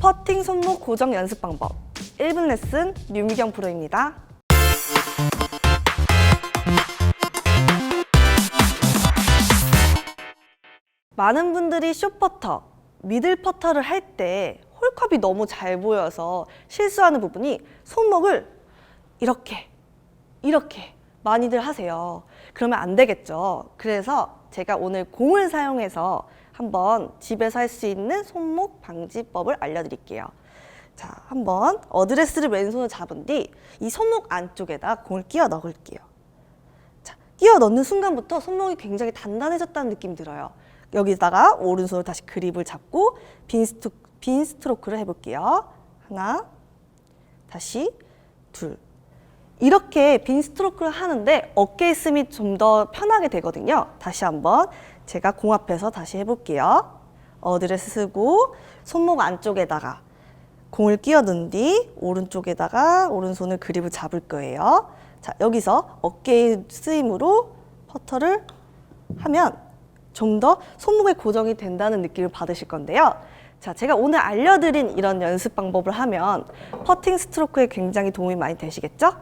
퍼팅 손목 고정 연습 방법 1분 레슨 류미경 프로입니다. 많은 분들이 숏퍼터, 미들퍼터를 할 때 홀컵이 너무 잘 보여서 실수하는 부분이 손목을 이렇게, 이렇게 많이들 하세요. 그러면 안 되겠죠. 그래서 제가 오늘 공을 사용해서 한번 집에서 할 수 있는 손목 방지법을 알려드릴게요. 자, 한번 어드레스를 왼손을 잡은 뒤 이 손목 안쪽에다 공을 끼워 넣을게요. 자, 끼워 넣는 순간부터 손목이 굉장히 단단해졌다는 느낌이 들어요. 여기다가 오른손으로 다시 그립을 잡고 빈 스트로크를 해볼게요. 하나, 다시 둘. 이렇게 빈 스트로크를 하는데 어깨 있음이 좀 더 편하게 되거든요. 다시 한번 제가 공 앞에서 다시 해볼게요. 어드레스 쓰고 손목 안쪽에다가 공을 끼워 넣은 뒤 오른쪽에다가 오른손을 그립을 잡을 거예요. 자, 여기서 어깨의 쓰임으로 퍼터를 하면 좀 더 손목에 고정이 된다는 느낌을 받으실 건데요. 자, 제가 오늘 알려드린 이런 연습 방법을 하면 퍼팅 스트로크에 굉장히 도움이 많이 되시겠죠?